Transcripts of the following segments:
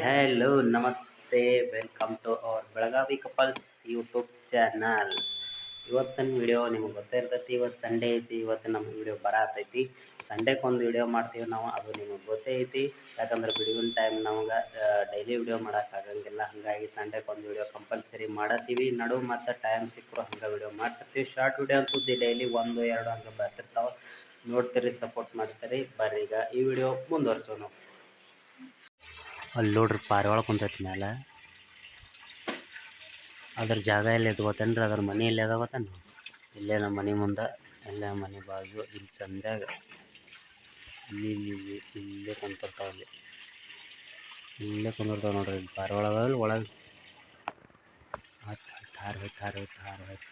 Hi hello ನಮಸ್ತೆ. Welcome to our Belagavi couples YouTube channel ಇವತ್ತಿನ video ನಿಮಗೆ ಗೊತ್ತೇ ಇರ್ತೈತಿ, ಇವತ್ತು ಸಂಡೇ ಐತಿ, ಇವತ್ತು ನಮ್ಮ ವಿಡಿಯೋ ಬರತೈತಿ. ಸಂಡೇಗೆ ಒಂದು ವಿಡಿಯೋ ಮಾಡ್ತೀವಿ ನಾವು, ಅದು ನಿಮಗೆ ಗೊತ್ತೇ ಐತಿ. ಯಾಕಂದ್ರೆ ಬಿಡುವಿನ ಟೈಮ್ ನಮ್ಗೆ ಡೈಲಿ ವಿಡಿಯೋ ಮಾಡೋಕ್ಕಾಗಂಗಿಲ್ಲ ಹಾಗಾಗಿ ಸಂಡೇಗೆ ಒಂದು ವಿಡಿಯೋ ಕಂಪಲ್ಸರಿ ಮಾಡತ್ತೀವಿ ನಡು ಮತ್ತು ಟೈಮ್ ಸಿಕ್ಕರು ಹಂಗೆ ವಿಡಿಯೋ ಮಾಡ್ತಿರ್ತೀವಿ. ಶಾರ್ಟ್ ವಿಡಿಯೋ ಅಂತೂ ಡೈಲಿ ಒಂದು, ಎರಡು ಹಂಗೆ ಬರ್ತಿರ್ತಾವೆ. ನೋಡ್ತೀರಿ ಸಪೋರ್ಟ್ ಮಾಡ್ತೀರಿ. ಬರ್ರಿ ಈಗ ಈ ವಿಡಿಯೋ ಮುಂದುವರ್ಸೋಣ. ಅಲ್ಲಿ ನೋಡ್ರಿ ಪಾರಿವಾಳ ಕುಂತೈತಿ ಮ್ಯಾಲ. ಅದ್ರ ಜಾಗ ಎಲ್ಲಿ ಐತೆ ಗೊತ್ತೇನ್ರಿ? ಅದ್ರ ಮನೆ ಎಲ್ಲಿ ಅದ ಗೊತ್ತೇನು ಇಲ್ಲೇ ನಮ್ಮ ಮನೆ ಮುಂದೆ, ಇಲ್ಲೇ ಮನೆ ಬಾಜು, ಇಲ್ಲಿ ಸಂದ್ಯಾಗ. ಇಲ್ಲಿ ಇಲ್ಲಿ ಇಲ್ಲಿ, ಇಲ್ಲೇ ಕುಂತಿರ್ತಾವ ಅಲ್ಲಿ. ಇಲ್ಲೇ ಕುಂದಿರ್ತಾವ ನೋಡ್ರಿ, ಇಲ್ಲಿ ಪಾರಿವಾಳ ಅದಾವಲ್ಲ ಒಳಗೆ? ಹಾರು ಹೋಯ್ತು ಹಾರು ಹೋಯ್ತು ಹಾರು ಹೋಯ್ತು.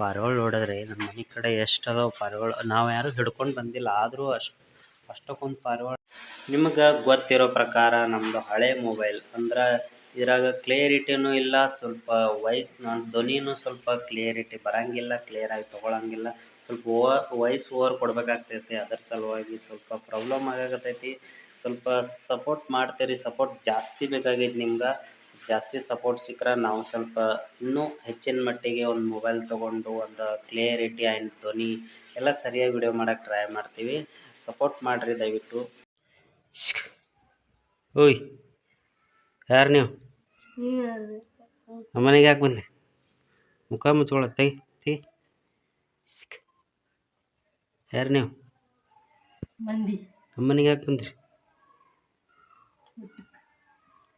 ಪಾರಿವಾಳ ನೋಡಿದ್ರೆ ನಮ್ಮ ಮನೆ ಕಡೆ ಎಷ್ಟು ಅದಾವ ಪಾರಿವಾಳ ನಾವು ಯಾರು ಹಿಡ್ಕೊಂಡು ಬಂದಿಲ್ಲ, ಆದರೂ ಅಷ್ಟು, ಅಷ್ಟಕ್ಕೊಂದು ಪಾರಿವಾಳ ನಿಮ್ಗೆ ಗೊತ್ತಿರೋ ಪ್ರಕಾರ ನಮ್ಮದು ಹಳೆ ಮೊಬೈಲ್ ಅಂದ್ರೆ ಇದ್ರಾಗ ಕ್ಲಿಯರಿಟಿನೂ ಇಲ್ಲ, ಸ್ವಲ್ಪ ವಾಯ್ಸ್ ನನ್ನ ಧ್ವನಿನೂ ಸ್ವಲ್ಪ ಕ್ಲಿಯರಿಟಿ ಬರಂಗಿಲ್ಲ ಕ್ಲಿಯರಾಗಿ ತೊಗೊಳಂಗಿಲ್ಲ. ಸ್ವಲ್ಪ ಓ ವಾಯ್ಸ್ ಓವರ್ ಕೊಡಬೇಕಾಗ್ತೈತಿ, ಅದ್ರ ಸಲುವಾಗಿ ಸ್ವಲ್ಪ ಪ್ರಾಬ್ಲಮ್ ಆಗಾಕತ್ತೈತಿ. ಸ್ವಲ್ಪ ಸಪೋರ್ಟ್ ಮಾಡ್ತೀರಿ ಸಪೋರ್ಟ್ ಜಾಸ್ತಿ ಬೇಕಾಗೈತಿ ನಿಮ್ಗೆ. ಜಾಸ್ತಿ ಸಪೋರ್ಟ್ ಸಿಕ್ಕರೆ ನಾವು ಸ್ವಲ್ಪ ಇನ್ನೂ ಹೆಚ್ಚಿನ ಮಟ್ಟಿಗೆ ಒಂದು ಮೊಬೈಲ್ ತೊಗೊಂಡು ಒಂದು ಕ್ಲಿಯರಿಟಿ ಆ್ಯಂಡ್ ಧ್ವನಿ ಎಲ್ಲ ಸರಿಯಾಗಿ ವಿಡಿಯೋ ಮಾಡೋಕ್ಕೆ ಟ್ರೈ ಮಾಡ್ತೀವಿ. ಸಪೋರ್ಟ್ ಮಾಡಿರಿ ದಯವಿಟ್ಟು. ಓಯ್ ಯಾರು ನೀವು ನಮ್ಮ ಮನೆಗೆ ಯಾಕೆ ಬಂದೆ ಮುಖ ಮುಚ್ಕೊಳ ತೆಗಿ ತೆಗಿ ಯಾರು ನೀವು ಮಂದಿ ನಮ್ಮ ಮನೆಗೆ ಯಾಕೆ ಬಂದ್ರಿ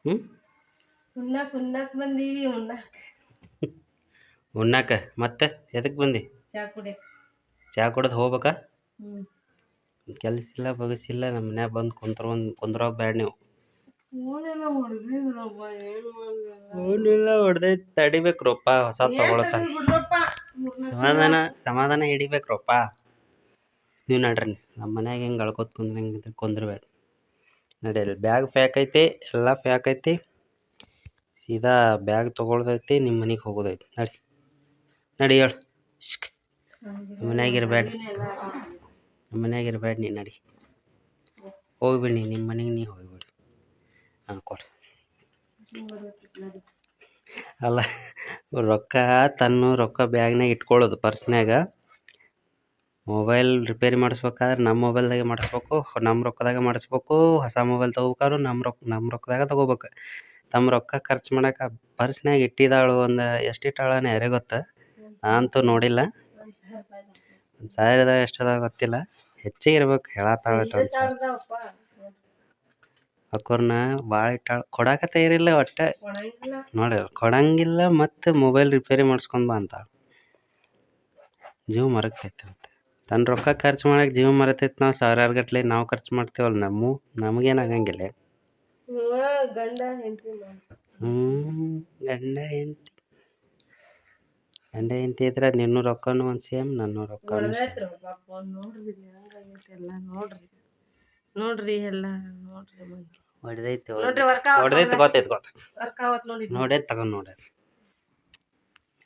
ಹ್ಞೂ ಉಣ್ಣಾಕ್ ಉಣ್ಣಾಕ್ ಬಂದೀವಿ ಉಣ್ಣಾಕ್ ಉಣ್ಣಾಕ ಮತ್ತೆ ಎದಕ್ಕೆ ಬಂದಿ ಚಾ ಕುಡಿಯಕ್ ಚಹಾ ಕುಡ್ದು ಹೋಗ್ಬೇಕಾ ಹ್ಮ್ ಕೆಲಸ ಇಲ್ಲ ಬಗಸಿಲ್ಲ ನಮ್ಮ ಮನ್ಯಾಗ ಬಂದು ಕುಂತ್ರ ಒಂದು ಕುಂದ್ರಾಗ ಬ್ಯಾಡ ನೀವು. ಫೋನ್ ಇಲ್ಲ ಏನು ತಡಿಬೇಕು ರೊಪ್ಪ ತಡಿಬೇಕ್ರಪ್ಪ? ಹೊಸ ತಗೊಳತ್ತ ಸಮಾಧಾನ ಸಮಾಧಾನ ಹಿಡಿಬೇಕ್ರಪ್ಪ ನೀವು ನಡ್ರಿ ನಮ್ಮ ಮನ್ಯಾಗ ಹೆಂಗೆ ಅಳ್ಕೊತ ಕುಂದ್ರ ಹೆಂಗಿದ್ರೆ ಕುಂದ್ರಬೇಡ ನಡಿಯಲ್ಲಿ ಬ್ಯಾಗ್ ಪ್ಯಾಕ್ ಐತಿ ಎಲ್ಲ ಪ್ಯಾಕ್ ಐತಿ. ಸೀದಾ ಬ್ಯಾಗ್ ತೊಗೊಳ್ದೈತಿ ನಿಮ್ಮ ಮನೆಗೆ ಹೋಗೋದೈತಿ. ನಡಿ. ನಡಿ ಹೇಳು. ನಿಮ್ಮ ಮನ್ಯಾಗ ಇರಬೇಡ ನಮ್ಮ ಮನ್ಯಾಗ ಇರಬೇಡ ನೀ ನಡಿ. ಹೋಗ್ಬಿಡಿ ನಿಮ್ಮ ಮನೆಗೆ ನೀ ಹೋಗ್ಬಿಡಿ. ಹಾಂ ಅಲ್ಲ, ರೊಕ್ಕ ತನ್ನ ರೊಕ್ಕ ಬ್ಯಾಗ್ನಾಗ ಇಟ್ಕೊಳ್ಳೋದು ಪರ್ಸ್ನಾಗ ಮೊಬೈಲ್ ರಿಪೇರಿ ಮಾಡಿಸ್ಬೇಕಾದ್ರೆ ನಮ್ಮ ಮೊಬೈಲ್ದಾಗೆ ಮಾಡಿಸ್ಬೇಕು, ನಮ್ಮ ರೊಕ್ಕದಾಗ ಮಾಡಿಸ್ಬೇಕು, ಹೊಸ ಮೊಬೈಲ್ ತೊಗೋಬೇಕಾದ್ರು ನಮ್ಮ ರೊಕ್ಕ ನಮ್ಮ ರೊಕ್ಕದಾಗ ತೊಗೋಬೇಕು. ತಮ್ಮ ರೊಕ್ಕ ಖರ್ಚು ಮಾಡಕ್ಕೆ ಪರ್ಸ್ನಾಗ ಇಟ್ಟಿದ್ದಾಳು ಒಂದು ಎಷ್ಟು ಇಟ್ಟಾಳನ ಯಾರೇ ಗೊತ್ತಾ? ನಾನಂತೂ ನೋಡಿಲ್ಲ. ಒಂದು ಎಷ್ಟು ಅದಾವ ಗೊತ್ತಿಲ್ಲ. ಹೆಚ್ಚಿಗೆ ಇರ್ಬೇಕು ಹೇಳತ್ತಾಳ ಒಂದು ಸಾವಿರ ಅಕ್ಕೋರ್ನ ಭಾಳ ಇಟ್ಟಾಳ. ಕೊಡಾಕ ತಯಾರಿಲ್ಲ ಒಟ್ಟ. ನೋಡಿ ಕೊಡಂಗಿಲ್ಲ ಮತ್ತು ಮೊಬೈಲ್ ರಿಪೇರಿ ಮಾಡಿಸ್ಕೊಂಡ್ ಬಾ ಅಂತ ಜೀವ ಮರಕ್ತೈತೆ ಅಂತ. ತನ್ನ ರೊಕ್ಕ ಖರ್ಚು ಮಾಡಕ್ಕೆ ಜೀವ ಮರತೈತಿ ನಾವು ಸಾವಿರಾರು ಗಟ್ಲೆ ನಾವು ಖರ್ಚು ಮಾಡ್ತೀವಲ್ಲ ನಮ್ಮ ನಮಗೇನು ಆಗಂಗಿಲ್ಲ. ಹ್ಮ್ ಹ್ಞೂ ಗಂಡ ಹೆಂಡ್ತಿ. ಗಂಡ ಹೆಂಡತಿ ಇದ್ರೆ ನಿನ್ನೂ ರೊಕ್ಕಾನು ಒಂದು ಸೇಮ್ ನನ್ನ ರೊಕ್ಕ ನೋಡ್ರಿ ಎಲ್ಲ ನೋಡ್ರಿ. ನೋಡ್ರಿ ನೋಡ್ರಿ ಹೊಡೆದೈತಿ ನೋಡ್ರಿ ವರ್ಕ ಹೊಡೆದೈತಿ ಗೊತ್ತೈತಿ ನೋಡಿ. ನೋಡೈತಿ ತಗೊಂಡು ನೋಡೈತಿ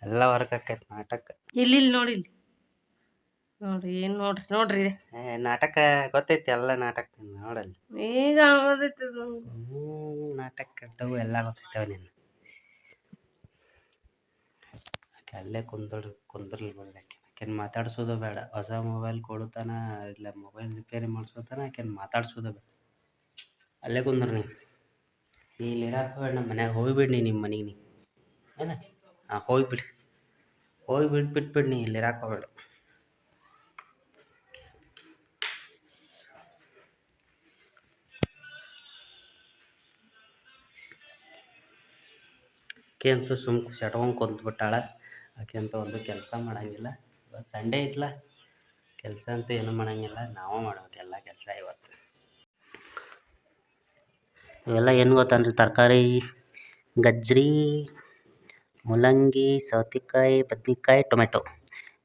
ಎಲ್ಲ ವರ್ಕ್ ಆಕೈತಿ ನಾಟಕ. ಇಲ್ಲಿ ನೋಡಿ ನೋಡ್ರಿ ಏನ್ ನೋಡ್ರಿ ನೋಡ್ರಿ. ನಾಟಕ ಗೊತ್ತೈತಿ ಎಲ್ಲ ನಾಟಕ ನೋಡಲ್ಲಿ. ಈಗ ನಾಟಕ ಕಟ್ಟವು ಎಲ್ಲ ಗೊತ್ತೈತವ ನೀನು ಆಕೆ ಅಲ್ಲೇ ಕುಂದರ್ ಕುಂದ್ರಲಿ ಬಿಡ್ರಿ ಆಕೆ ಆಕೆನ ಮಾತಾಡ್ಸೋದು ಬೇಡ. ಹೊಸ ಮೊಬೈಲ್ ಕೊಡುತ್ತಾನ, ಇಲ್ಲ ಮೊಬೈಲ್ ರಿಪೇರಿ ಮಾಡ್ಸೋತಾನ, ಆಕೆನ ಮಾತಾಡ್ಸೋದು ಬೇಡ. ಅಲ್ಲೇ ಕುಂದ್ರ ನೀ ಇಲ್ಲಿ ಇರಾಕ ಬೇಡ ನಮ್ಮ ಮನ್ಯಾಗ ಹೋಗ್ಬಿಡಿ ನೀ, ನಿಮ್ಮ ಮನೆಗೆ ನೀ. ಏನ? ಹಾಂ, ಹೋಗ್ಬಿಡಿ. ಹೋಗಿ ಬಿಟ್ಟು ಬಿಟ್ಬಿಡ್ ನೀ, ಇಲ್ಲಿ ಇರಾಕ ಹೋಗ್ಬೇಡ. ಕೇಂತು ಸುಮ್ ಸೆಟ್ಕೊಂಡು ಕುಂತ್ಬಿಟ್ಟಾಳ. ಆಕೆ ಅಂತ ಒಂದು ಕೆಲಸ ಮಾಡಂಗಿಲ್ಲ. ಇವತ್ತು ಸಂಡೇ ಐತ್ಲ. ಕೆಲಸ ಅಂತೂ ಏನೂ ಮಾಡಂಗಿಲ್ಲ. ನಾವೇ ಮಾಡ್ಬೇಕು ಎಲ್ಲ ಕೆಲಸ ಇವತ್ತು. ಇವೆಲ್ಲ ಏನು ಗೊತ್ತಂದ್ರೆ ತರಕಾರಿ, ಗಜ್ಜರಿ ಮೂಲಂಗಿ ಸೌತೆಕಾಯಿ, ಬದ್ನೆಕಾಯಿ, ಟೊಮೆಟೊ.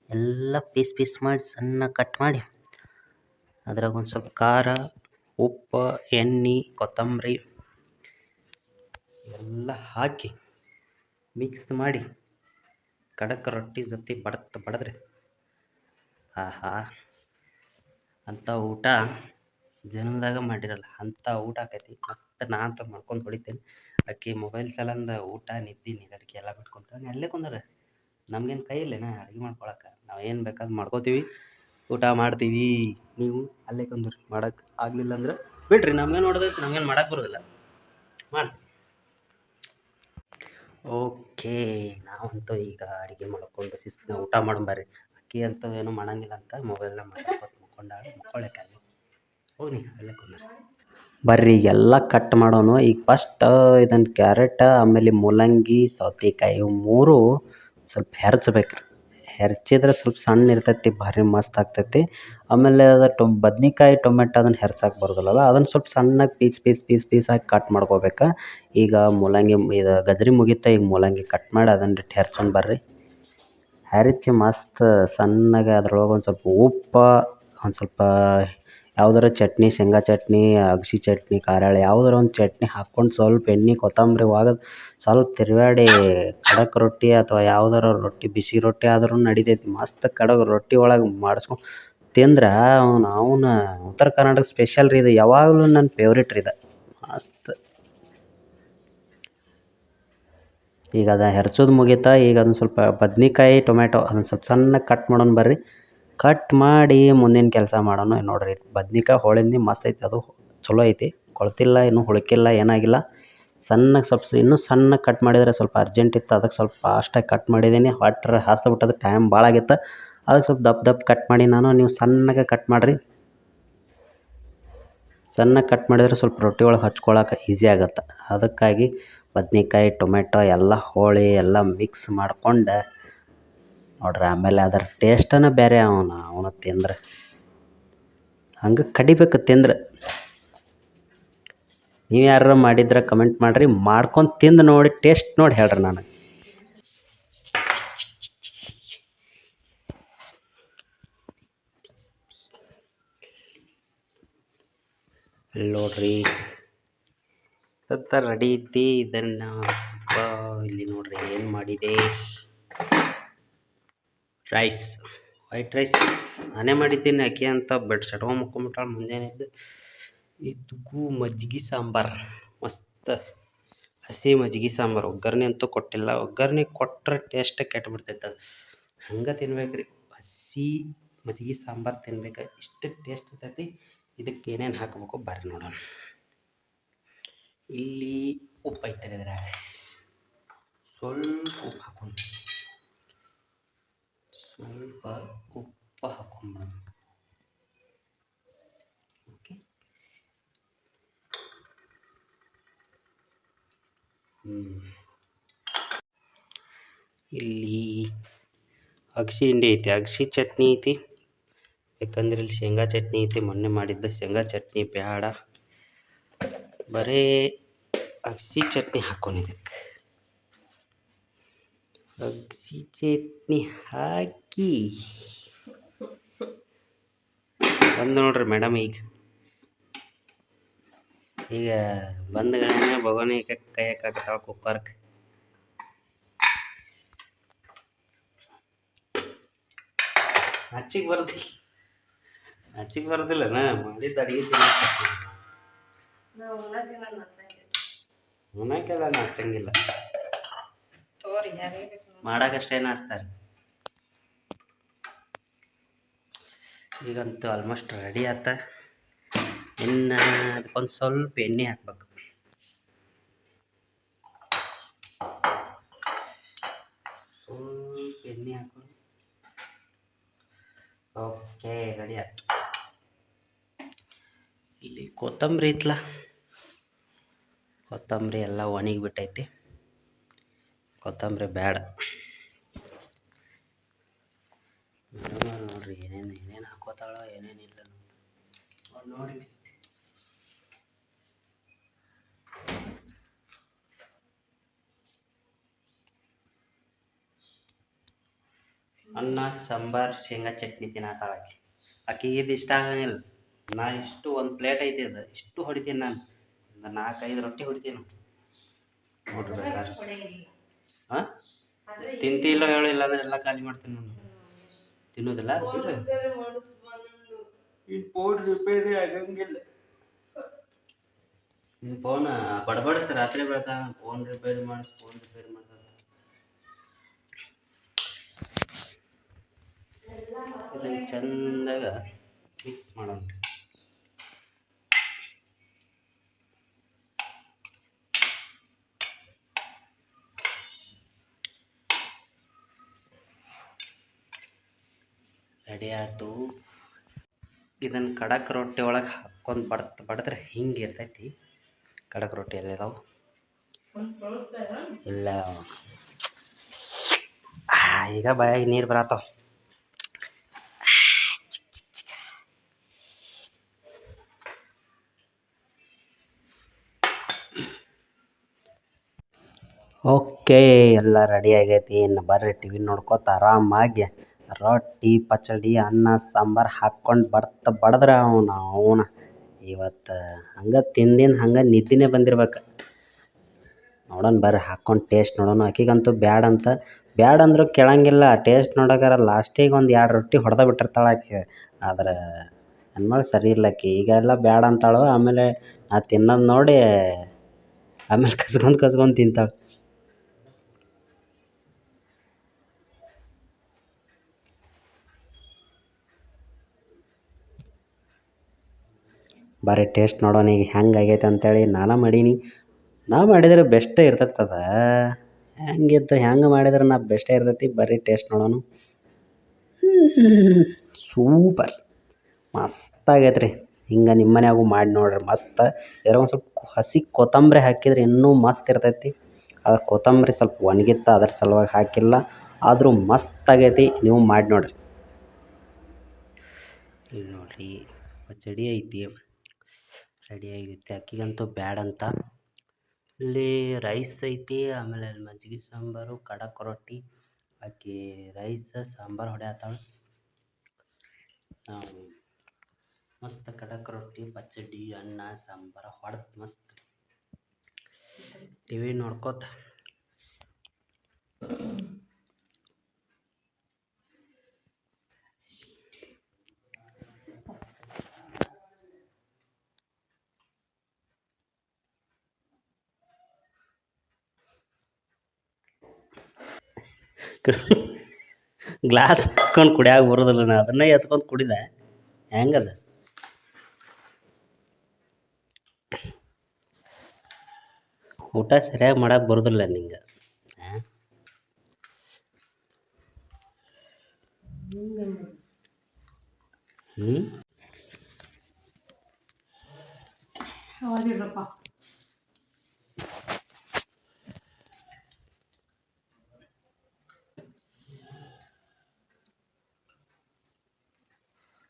ಎಲ್ಲ ಪೀಸ್ ಪೀಸ್ ಮಾಡಿ ಸಣ್ಣ ಕಟ್ ಮಾಡಿ ಅದ್ರಾಗ ಒಂದು ಸ್ವಲ್ಪ ಖಾರ, ಉಪ್ಪು, ಎಣ್ಣೆ, ಕೊತ್ತಂಬರಿ, ಎಲ್ಲ ಹಾಕಿ ಮಿಕ್ಸ್ ಮಾಡಿ ಖಡಕ್ ರೊಟ್ಟಿ ಜೊತೆ ಬಡತ್ ಬಡದ್ರಿ. ಆಹಾ. ಅಂಥ ಊಟ ಜನ್ಮದಾಗ ಮಾಡಿರಲ್ಲ, ಅಂಥ ಊಟ ಆಕೈತಿ. ಮಸ್ತ್ ನಾ ಅಂತ ಮಾಡ್ಕೊಂಡು ಹೊಡಿತೇನೆ. ಆಕಿ ಮೊಬೈಲ್ ಸಲಂದ ಊಟ, ನಿದ್ದೆ ನೀರಡಿಕೆ ಎಲ್ಲ ಬಿಟ್ಕೊಂತಾನೆ ಅಲ್ಲೇ ಕುಂದ್ರ. ನಮ್ಗೇನು ಕೈ ಇಲ್ಲೇನ ಅಡ್ಗೆ ಮಾಡ್ಕೊಳಕ್ಕೆ ನಾವು ಏನು ಬೇಕಾದ್ರೂ ಮಾಡ್ಕೋತೀವಿ. ಊಟ ಮಾಡ್ತೀವಿ. ನೀವು ಅಲ್ಲೇ ಕುಂದ್ರಿ. ಮಾಡಕ್ಕೆ ಆಗಲಿಲ್ಲ ಅಂದ್ರೆ ಬಿಡ್ರಿ. ನಮ್ಗೇನು ನೋಡೋದೈತಿ ನಮ್ಗೇನು ಮಾಡಕ್ಕೆ ಬರೋದಿಲ್ಲ. ಮಾಡಿ ಓಕೆ ನಾವಂತೂ ಈಗ ಅಡುಗೆ ಮಾಡ್ಕೊಂಡು ಶಿಸ್ತಿನ ಊಟ ಮಾಡೋಣ ಅಕ್ಕಿ ಅಂತೂ ಏನು ಮಾಡಂಗಿಲ್ಲ ಅಂತ ಮೊಬೈಲ್ನ ಮಾತಾಡ್ಕೊತ ಮುಕ್ಕೊಂಡಾಳ ಮುಕ್ಕೊಳ್ಳಕ್ಕೆ ಅಲ್ಲಿ ಹೋಗಿ ಅಲ್ಲೇ ಕುಂದ್ರಿ. ಬರ್ರಿ ಎಲ್ಲ ಕಟ್ ಮಾಡೋನು. ಈಗ ಫಸ್ಟ್ ಇದನ್ನು ಕ್ಯಾರೆಟ್ ಆಮೇಲೆ ಮೂಲಂಗಿ, ಸೌತೆಕಾಯಿ, ಇವು ಮೂರು ಸ್ವಲ್ಪ ಹೆರ್ಚ್ಬೇಕು ರೀ ಹೆರ್ಚಿದ್ರೆ ಸ್ವಲ್ಪ ಸಣ್ಣ ಇರ್ತೈತಿ, ಭಾರಿ ಮಸ್ತ್ ಆಗ್ತೈತಿ. ಆಮೇಲೆ ಅದು ಟೊ, ಬದ್ನೆಕಾಯಿ ಟೊಮೆಟೊ ಅದನ್ನು ಹೆರ್ಚಕ್ಕೆ ಬರೋದಿಲ್ಲಲ್ಲ, ಅದನ್ನು ಸ್ವಲ್ಪ ಸಣ್ಣಗೆ ಪೀಸ್ ಪೀಸ್ ಪೀಸ್ ಪೀಸಾಗಿ ಕಟ್ ಮಾಡ್ಕೊಬೇಕು. ಈಗ ಮೂಲಂಗಿ ಇದು ಗಜ್ರಿ ಮುಗೀತು, ಈಗ ಮೂಲಂಗಿ ಕಟ್ ಮಾಡಿ ಅದನ್ನ ಇಟ್ಟು ಹೆರ್ಚ್ಕೊಂಡು ಬರ್ರಿ. ಹೆರ್ಚಿ ಮಸ್ತ್ ಸಣ್ಣಗೆ ಅದ್ರೊಳಗೆ ಒಂದು ಸ್ವಲ್ಪ ಉಪ್ಪು, ಒಂದು ಸ್ವಲ್ಪ ಯಾವ್ದಾರ ಚಟ್ನಿ, ಶೇಂಗಾ ಚಟ್ನಿ, ಅಗ್ಸಿ ಚಟ್ನಿ ಖಾರ ಯಾವ್ದಾರ ಒಂದು ಚಟ್ನಿ ಹಾಕ್ಕೊಂಡು ಸ್ವಲ್ಪ ಎಣ್ಣೆ, ಕೊತ್ತಂಬರಿ ಒಗದು ಸ್ವಲ್ಪ ತಿರುಗಾಡಿ ಖಡಕ್ ರೊಟ್ಟಿ ಅಥವಾ ಯಾವ್ದಾರ ರೊಟ್ಟಿ, ಬಿಸಿ ರೊಟ್ಟಿ ಆದ್ರೂ ನಡಿತೈತಿ. ಮಸ್ತ್ ಖಡಕ್ ರೊಟ್ಟಿ ಒಳಗೆ ಮಾಡಿಸ್ಕೊಂಡು ತಿಂದ್ರೆ ಅವ್ನು, ಅವ್ನ ಉತ್ತರ ಕರ್ನಾಟಕ ಸ್ಪೆಷಲ್ ರೀ ಇದು. ಯಾವಾಗಲೂ ನನ್ನ ಫೇವ್ರೇಟ್ ರೀ ಇದು. ಮಸ್ತ್. ಈಗ ಅದು ಹೆರ್ಚೋದು ಮುಗೀತಾ, ಈಗ ಅದನ್ನ ಸ್ವಲ್ಪ ಬದ್ನೆಕಾಯಿ ಟೊಮೆಟೊ ಅದನ್ನ ಸ್ವಲ್ಪ ಸಣ್ಣಗೆ ಕಟ್ ಮಾಡೋಣ ಬರ್ರಿ. ಕಟ್ ಮಾಡಿ ಮುಂದಿನ ಕೆಲಸ ಮಾಡೋಣ ನೋಡಿರಿ, ಬದ್ನಿಕಾಯಿ ಹೋಳಿಂದು ಮಸ್ತ್ ಐತಿ. ಅದು ಚಲೋ ಐತಿ. ಕೊಳ್ತಿಲ್ಲ, ಇನ್ನೂ ಹುಳಕಿಲ್ಲ, ಏನಾಗಿಲ್ಲ. ಸಣ್ಣಗೆ ಸ್ವಲ್ಪ, ಇನ್ನೂ ಸಣ್ಣಗೆ ಕಟ್ ಮಾಡಿದರೆ ಸ್ವಲ್ಪ ಅರ್ಜೆಂಟ್ ಇತ್ತು. ಅದಕ್ಕೆ ಸ್ವಲ್ಪ ಫಾಸ್ಟಾಗಿ ಕಟ್ ಮಾಡಿದ್ದೀನಿ ಹೊಟ್ರೆ ಹಾಸ್ಬಿಟ್ಟದು ಟೈಮ್ ಭಾಳ ಆಗಿತ್ತು. ಅದಕ್ಕೆ ಸ್ವಲ್ಪ ದಪ್ಪ ದಪ್ಪ ಕಟ್ ಮಾಡಿ ನಾನು. ನೀವು ಸಣ್ಣಗೆ ಕಟ್ ಮಾಡಿರಿ. ಸಣ್ಣಗೆ ಕಟ್ ಮಾಡಿದ್ರೆ ಸ್ವಲ್ಪ ರೊಟ್ಟಿ ಒಳಗೆ ಹಚ್ಕೊಳಕ್ಕೆ ಈಸಿ ಆಗತ್ತೆ. ಅದಕ್ಕಾಗಿ ಬದ್ನಿಕಾಯಿ, ಟೊಮೆಟೊ, ಎಲ್ಲ ಹೋಳಿ ಎಲ್ಲ ಮಿಕ್ಸ್ ಮಾಡ್ಕೊಂಡು ನೋಡ್ರಿ, ಆಮೇಲೆ ಅದರ ಟೇಸ್ಟನೇ ಬೇರೆ ಅವನ, ಅವನು ತಿಂದ್ರೆ. ಹಂಗೆ ಕಡಿಬೇಕು ತಿಂದ್ರೆ. ನೀವು ಯಾರು ಮಾಡಿದ್ರೆ ಕಮೆಂಟ್ ಮಾಡಿರಿ, ಮಾಡ್ಕೊಂಡು ತಿಂದು ನೋಡಿ ಟೇಸ್ಟ್ ನೋಡಿ ಹೇಳ್ರಿ ನಾನು. ನೋಡ್ರಿ ರೆಡಿ ಐತಿ ಇದನ್ನು ಇಲ್ಲಿ ನೋಡ್ರಿ ಏನು ಮಾಡಿದೆ. ರೈಸ್ ವೈಟ್ ರೈಸ್ ನಾನೇ ಮಾಡಿದ್ದೀನಿ ಅಕ್ಕಿ ಅಂತ ಬೆಡ್ ಶಟ್ಕೊಂಡ್ ಮುಕ್ಕೊಂಬಿಟ್ಟಾಳೆ ಮುಂಜಾನೆ ಎದ್ದು ಇದಕ್ಕೂ ಮಜ್ಜಿಗೆ ಸಾಂಬಾರು. ಮಸ್ತ್. ಹಸಿ ಮಜ್ಜಿಗೆ ಸಾಂಬಾರು. ಒಗ್ಗರಣೆ ಅಂತೂ ಕೊಟ್ಟಿಲ್ಲ. ಒಗ್ಗರಣೆ ಕೊಟ್ಟರೆ ಟೇಸ್ಟ್ ಕೆಟ್ಬಿಡ್ತೈತೆ ಅದು. ಹಂಗೆ ತಿನ್ಬೇಕು ರೀ ಹಸಿ ಮಜ್ಜಿಗೆ ಸಾಂಬಾರು ತಿನ್ಬೇಕು. ಇಷ್ಟು ಟೇಸ್ಟ್ ಇರ್ತೈತಿ. ಇದಕ್ಕೆ ಏನೇನು ಹಾಕಬೇಕು ಬರ್ರಿ ನೋಡೋಣ. ಇಲ್ಲಿ ಉಪ್ಪು ಐತೆ ಇದ್ರಾಗ. ಸ್ವಲ್ಪ ಉಪ್ಪು ಹಾಕೊಂಡು ಸ್ವಲ್ಪ ಉಪ್ಪು ಹಾಕೊಂಡ್ಬಿಡೋಣ ಓಕೆ. ಇಲ್ಲಿ ಅಗಸಿ ಹಿಂಡಿ ಐತಿ. ಅಗಸಿ ಚಟ್ನಿ ಐತಿ. ಯಾಕಂದ್ರೆ ಇಲ್ಲಿ ಶೇಂಗಾ ಚಟ್ನಿ ಐತಿ. ಮೊನ್ನೆ ಮಾಡಿದ್ದ ಶೇಂಗಾ ಚಟ್ನಿ ಬೇಡ ಬರೀ ಅಗಸಿ ಚಟ್ನಿ ಹಾಕೋಣ ಇದಕ್ಕೆ ಅಗಸಿ ಚಟ್ನಿ ಹಾಕಿ. ಬಂದು ನೋಡ್ರಿ ಮೇಡಮ್ ಈಗ. ಈಗ ಬಂದ ಭವಾನಿ ಕೈ ಹಾಕತ್ತಾಳ ಕುಕ್ಕರ್ಗೆ ಹಚ್ಚಿಗೆ ಬರ್ದಿ ಹಚ್ಚಿಗೆ ಬರ್ದಿಲ್ಲ ನಾ ಮಾಡಿದ್ದ ಅಡಿಗೆ ನಚ್ಚಂಗಿಲ್ಲ ಉಣ್ಣಕ್ಕೆಲ್ಲ ನಾ ಹಚ್ಚಂಗಿಲ್ಲ ತೋರಿ ಯಾರಿಗೆ ಮಾಡಕ್ಕಷ್ಟೇ ನಾಚ್ತಾರೆ ಈಗಂತೂ ಆಲ್ಮೋಸ್ಟ್ ರೆಡಿ ಆತ. ಇನ್ನ ಅದಕ್ಕೊಂದು ಸ್ವಲ್ಪ ಎಣ್ಣೆ ಹಾಕ್ಬೇಕು. ಸ್ವಲ್ಪ ಎಣ್ಣೆ ಹಾಕು ಓಕೆ ರೆಡಿ ಆಯ್ತು. ಇಲ್ಲಿ ಕೊತ್ತಂಬರಿ ಇತ್ತಲ್ಲ ಕೊತ್ತಂಬರಿ ಎಲ್ಲ ಒಣಗಿ ಬಿಟ್ಟೈತಿ ಕೊತ್ತಂಬರಿ ಬೇಡ ಮೇಡಮ್ ನೋಡ್ರಿ ಏನೇನು ಏನೇನು ಹಾಕೋತಾಳ ಏನೇನಿಲ್ಲ ನೋಡಿ ನೋಡಿ ಅನ್ನ ಸಾಂಬಾರ್ ಶೇಂಗಾ ಚಟ್ನಿ ತಿನ್ನತ್ತಾಳ ಆಕಿ. ಆಕಿಗೆ ಇದು ಇಷ್ಟ ಆಗಂಗಿಲ್ಲ. ನಾ ಇಷ್ಟು ಒಂದು ಪ್ಲೇಟ್ ಐತಿ ಅದು. ಇಷ್ಟು ಹೊಡಿತೀನಿ ನಾನು. ಒಂದು ನಾಲ್ಕೈದು ರೊಟ್ಟಿ ಹೊಡಿತೀನಿ ನೋಡ್ರಿ. ಬೇಕಾದ್ರೆ. ಹಾಂ? ಆದ್ರೆ ಇಲ್ಲ ತಿಂತಿಲ್ಲ ಹೇಳು ಇಲ್ಲಾಂದ್ರೆ ಎಲ್ಲ ಖಾಲಿ ಮಾಡ್ತೀನಿ ನಾನು. ತಿನ್ನೋದಿಲ್ಲ? ಇನ್ ಫೋನ್ ರಿಪೇರಿ ಆಗಂಗಿಲ್ಲ. ನಿಮ್ಮ ಫೋನ್ ಬಡಬಡಿಸ್ ರಾತ್ರಿ ಬೆಳ್ತಾನ ಫೋನ್ ರಿಪೇರಿ ಮಾಡಿ ಫೋನ್ ರಿಪೇರಿ ಮಾಡ್ತಾನ. ಇದನ್ನ ಚಂದಾಗ ಮಿಕ್ಸ್ ಮಾಡೋಣ. ರೆಡಿ ಆಯ್ತು. ಇದನ್ನು ಖಡಕ್ ರೊಟ್ಟಿ ಒಳಗೆ ಹಾಕ್ಕೊಂಡು ಬಡ್ತ್, ಬಡಿದ್ರೆ ಹಿಂಗೆ ಇರ್ತೈತಿ. ಖಡಕ್ ರೊಟ್ಟಿ ಎಲ್ಲ ಇದಾವೆ ಇಲ್ಲ. ಈಗ ಬಾಯಾಗಿ ನೀರು ಬರತ್ತಾವ. ಓಕೆ, ಎಲ್ಲ ರೆಡಿ ಆಗೈತಿ. ಇನ್ನು ಬರ್ರಿ ಟಿ ವಿ ನೋಡ್ಕೊತ ಆರಾಮಾಗಿ. ರೊಟ್ಟಿ, ಪಚಡಿ, ಅನ್ನ, ಸಾಂಬಾರು ಹಾಕ್ಕೊಂಡು ಬಡ್ತ ಬಡದ್ರ ಅವನು ಅವನು. ಇವತ್ತು ಹಂಗೆ ತಿಂದಿನ ಹಂಗೆ ನಿದ್ದೆನೇ ಬಂದಿರ್ಬೇಕು. ನೋಡೋಣ ಬರ್ರಿ, ಹಾಕ್ಕೊಂಡು ಟೇಸ್ಟ್ ನೋಡೋಣ. ಆಕಿಗಂತೂ ಬ್ಯಾಡ ಅಂತ. ಬ್ಯಾಡ ಅಂದರೂ ಕೇಳಂಗಿಲ್ಲ. ಟೇಸ್ಟ್ ನೋಡೋಕಾರ ಲಾಸ್ಟಿಗೆ ಒಂದು ಎರಡು ರೊಟ್ಟಿ ಹೊಡೆದ ಬಿಟ್ಟಿರ್ತಾಳೆ ಆಕೆ. ಆದ್ರೆ ಹೆಣ್ಮಗಳು ಸರಿ ಇಲ್ಲ ಆಕಿ. ಈಗ ಎಲ್ಲ ಬ್ಯಾಡ ಅಂತಾಳು. ಆಮೇಲೆ ನಾ ತಿನ್ನೋದು ನೋಡಿ, ಆಮೇಲೆ ಕಸ್ಕೊಂಡ್ ಕಸ್ಕೊಂಡ್ ತಿಂತಾಳೆ. ಬರೀ ಟೇಸ್ಟ್ ನೋಡೋಣ ಈಗ ಹೆಂಗೆ ಆಗೈತೆ ಅಂತೇಳಿ ನಾನು ಮಾಡೀನಿ. ನಾ ಮಾಡಿದ್ರೆ ಬೆಸ್ಟೇ ಇರ್ತೈತೆ ಅದ ಹೆಂಗಿತ್ತು, ಹೆಂಗೆ ಮಾಡಿದ್ರೆ ನಾ ಬೆಸ್ಟೇ ಇರ್ತೈತಿ ಬರ್ರಿ ಟೇಸ್ಟ್ ನೋಡೋಣ. ಸೂಪರ್ ಮಸ್ತಾಗೈತೆ ರೀ ಹಿಂಗೆ ನಿಮ್ಮ ಮನ್ಯಾಗೂ ಮಾಡಿ ನೋಡ್ರಿ, ಮಸ್ತ್. ಇದ್ರಾಗ ಒಂದು ಸ್ವಲ್ಪ ಹಸಿ ಕೊತ್ತಂಬರಿ ಹಾಕಿದ್ರೆ ಇನ್ನೂ ಮಸ್ತ್ ಇರ್ತೈತಿ. ಅದು ಕೊತ್ತಂಬರಿ ಸ್ವಲ್ಪ ಒಣಗಿತ್ತ, ಅದ್ರ ಸಲುವಾಗಿ ಹಾಕಿಲ್ಲ. ಆದರೂ ಮಸ್ತ್ ಆಗೈತಿ, ನೀವು ಮಾಡಿ ನೋಡ್ರಿ. ನೋಡ್ರಿ ಪಚಡಿ ಐತಿ ರೆಡಿ ಆಗಿರುತ್ತೆ. ಅಕ್ಕಿಗಂತೂ ಬ್ಯಾಡ ಅಂತ. ಇಲ್ಲಿ ರೈಸ್ ಐತಿ, ಆಮೇಲೆ ಅಲ್ಲಿ ಮಜ್ಜಿಗೆ ಸಾಂಬಾರು, ಖಡಕ್ ರೊಟ್ಟಿ ಆಕಿ ರೈಸ್ ಸಾಂಬಾರು ಹೊಡ್ಯಾತಾಳ ನಾವು ಮಸ್ತ್ ಖಡಕ್ ರೊಟ್ಟಿ, ಪಚ್ಚಡಿ, ಅನ್ನ, ಸಾಂಬಾರು, ಹೊಡೆದು ಮಸ್ತ್. ಟಿ ವಿ ನೋಡ್ಕೋತ. ಗ್ಲಾಸ್ ಎತ್ಕೊಂಡು ಕುಡಿಯಾಕ ಬರೋದಿಲ್ಲ ನಾನು ಅದನ್ನ ಎತ್ಕೊಂಡು ಕುಡಿದೆ. ಹೆಂಗದ? ಊಟ ಸರಿಯಾಗಿ ಮಾಡಕ್ಕೆ ಬರೋದಿಲ್ಲ ನಿಂಗೆ. ಹ್ಮ್?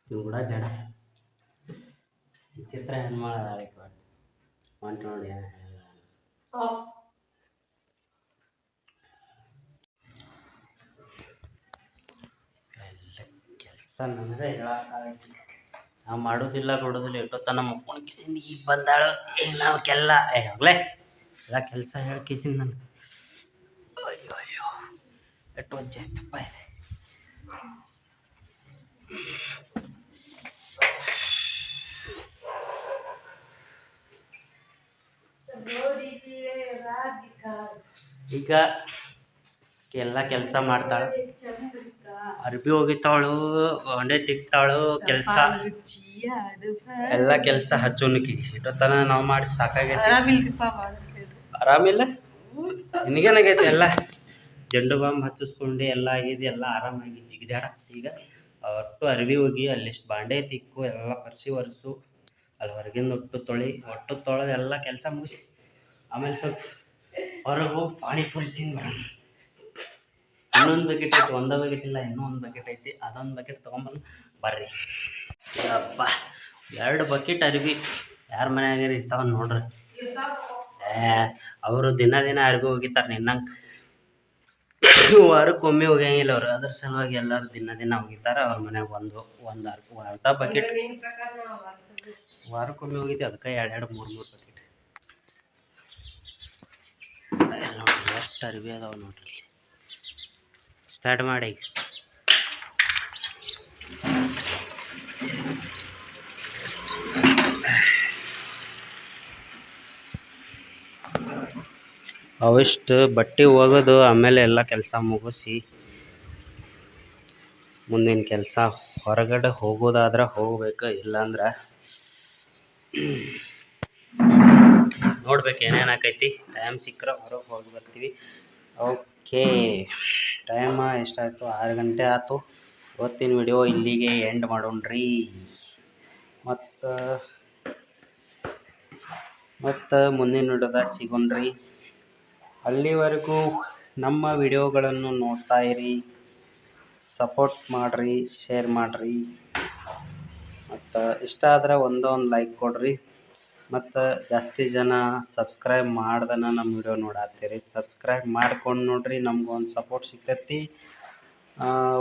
ಇವು ಕೂಡ ಜಡ. ವಿಚಿತ್ರ ಹೆಣ್ಮಾಳ ಹೊಂಟ ನೋಡಿ ಏನ್ ಹೇಳಲ್ಲ. ಎಲ್ಲ ಕೆಲಸ ನನಗೆ ಹೇಳಕ್ಕಾಗೈತಿ ನಾವು ಮಾಡೋದಿಲ್ಲ ಬಿಡೋದಿಲ್ಲ ತನ್ನ ಮುಕ್ಕೊಂಡು ಕಿಸಿಂದ ಈಗ ಬಂದಾಳು. ಈಗ ನಾವು ಕೆಲ್ಲ. ಏ, ಹೋಗ್ಲೇ. ಎಲ್ಲ ಕೆಲಸ ಹೇಳಿ ಕಿಸಿಂದ ನಾನು. ಅಯ್ಯೋ ಅಯ್ಯೋ ಎಷ್ಟು ವಜ್ಜೆ ತಪ್ಪ ಇದೆ. ಈಗ ಎಲ್ಲ ಕೆಲಸ ಮಾಡ್ತಾಳ. ಅರ್ಬಿ ಒಗಿತಾಳು ಒಂಡೆ ತಿಕ್ತಾಳು ಕೆಲಸ. ಎಲ್ಲ ಕೆಲಸ ಹಚ್ಚೋನಿಕಿ. ಇಟ್ಟೋತನ ನಾವು ಮಾಡಿ ಸಾಕಾಗೈತಿ. ಆರಾಮಿಲ್ಲ ನಿನಗೇನಾಗೈತಿ ಎಲ್ಲ? ಜಂಡು ಬಾಂಬ್ ಹಚ್ಚಿಸ್ಕೊಂಡು ಎಲ್ಲ ಆಗಿದೆ ಎಲ್ಲ ಆರಾಮಾಗಿ ಜಿಗಿದಾಡ ಈಗ ಒಟ್ಟು ಅರ್ವಿ ಹೋಗಿ ಅಲ್ಲಿಷ್ಟು ಬಾಂಡೆ ತಿಕ್ಕು ಎಲ್ಲ ಪರ್ಸಿ ಒರೆಸು. ಅಲ್ಲಿ ಹೊರಗಿಂದ ಒಟ್ಟು ತೊಳಿ ಒಟ್ಟು ತೊಳೆದು ಎಲ್ಲ ಕೆಲಸ ಮುಗಿಸಿ. ಆಮೇಲೆ ಸ್ವಲ್ಪ ಹೊರಗೆ ಹೋಗಿ ಪಾನಿಪುರಿ ತಿಂದು ಇನ್ನೊಂದು ಬಕೆಟ್ ಐತಿ ಒಂದ ಬಕೆಟ್ ಇಲ್ಲ ಇನ್ನೂ ಒಂದು ಬಕೆಟ್ ಐತಿ ಅದೊಂದು ಬಕೆಟ್ ತೊಗೊಂಬಂದು ಬರ್ರಿ. ಅಪ್ಪ ಎರಡು ಬಕೆಟ್ ಅರಿವಿ. ಯಾರ ಮನೆಯಾಗ ಇರ್ತಾವ ನೋಡ್ರಿ. ಏ ಅವರು ದಿನ ದಿನ ಹೋಗಿತಾರ ಒಗಿತಾರೆ ನಿನ್ನಂಗೆ. ವಾರಕ್ಕೊಮ್ಮೆ ಹೋಗಂಗಿಲ್ಲ ಅವ್ರು. ಅದ್ರ ಸಲುವಾಗಿ ಎಲ್ಲರೂ ದಿನ ದಿನ ಹೋಗಿತಾರ ಅವ್ರ ಮನ್ಯಾಗ ಒಂದು ಒಂದು ಅರ್ಧ ಅರ್ಧ ಬಕೆಟ್ ವಾರಕ್ಕೊಮ್ಮೆ ಹೋಗಿದ್ದೆ ಅದಕ್ಕೆ ಎರಡು ಎರಡು ಮೂರು ಮೂರು ಬಕೆಟ್ ನೋಡ್ರಿ ಎಷ್ಟು ಅರಿವಿ ಅದಾವ ನೋಡ್ರಿ ಸ್ಟಾರ್ಟ್ ಮಾಡಿ ಅವಷ್ಟು ಬಟ್ಟೆ ಒಗೆದು ಆಮೇಲೆ ಎಲ್ಲ ಕೆಲಸ ಮುಗಿಸಿ ಮುಂದಿನ ಕೆಲಸ ಹೊರಗಡೆ ಹೋಗೋದಾದ್ರೆ ಹೋಗ್ಬೇಕು, ಇಲ್ಲಾಂದ್ರೆ ನೋಡ್ಬೇಕು ಏನೇನು ಆಕೈತಿ. ಟೈಮ್ ಸಿಕ್ಕರೆ ಹೊರಗೆ ಹೋಗಿ ಬರ್ತೀವಿ. ಓಕೆ ಟೈಮ ಎಷ್ಟಾಯಿತು ಆರು ಗಂಟೆ ಆಯ್ತು. ಇವತ್ತಿನ ವಿಡಿಯೋ ಇಲ್ಲಿಗೆ ಎಂಡ್ ಮಾಡೋಣ್ರಿ. ಮತ್ತು ಮತ್ತು ಮುಂದಿನ ವಿಡಿಯೋದಾಗ ಸಿಗೋಣ್ರಿ. ಅಲ್ಲಿವರೆಗೂ ನಮ್ಮ ವಿಡಿಯೋಗಳನ್ನು ನೋಡ್ತಾ ಇರಿ. ಸಪೋರ್ಟ್ ಮಾಡಿರಿ ಶೇರ್ ಮಾಡಿರಿ. ಮತ್ತು ಇಷ್ಟ ಆದ್ರೆ ಒಂದೊಂದು ಲೈಕ್ ಕೊಡಿರಿ. ಮತ್ತು ಜಾಸ್ತಿ ಜನ ಸಬ್ಸ್ಕ್ರೈಬ್ ಮಾಡ್ದನ ನಮ್ಮ ವಿಡಿಯೋ ನೋಡತ್ತೀರಿ. ಸಬ್ಸ್ಕ್ರೈಬ್ ಮಾಡ್ಕೊಂಡು ನೋಡ್ರಿ ನಮ್ಗೊಂದು ಸಪೋರ್ಟ್ ಸಿಗ್ತೈತಿ.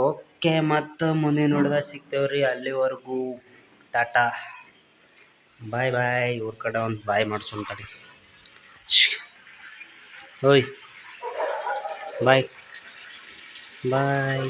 ಓಕೆ ಮತ್ತು ಮುಂದಿನ ನೋಡಿದಾಗ ಸಿಗ್ತೇವ್ರಿ ಅಲ್ಲಿವರೆಗೂ. ಟಾಟಾ. ಬಾಯ್ ಬಾಯ್ ಇವ್ರ ಕಡೆ ಒಂದು ಬಾಯ್ ಮಾಡ್ಸೊಂತಾರಿ ಓಯ್. ಬಾಯ್ ಬಾಯ್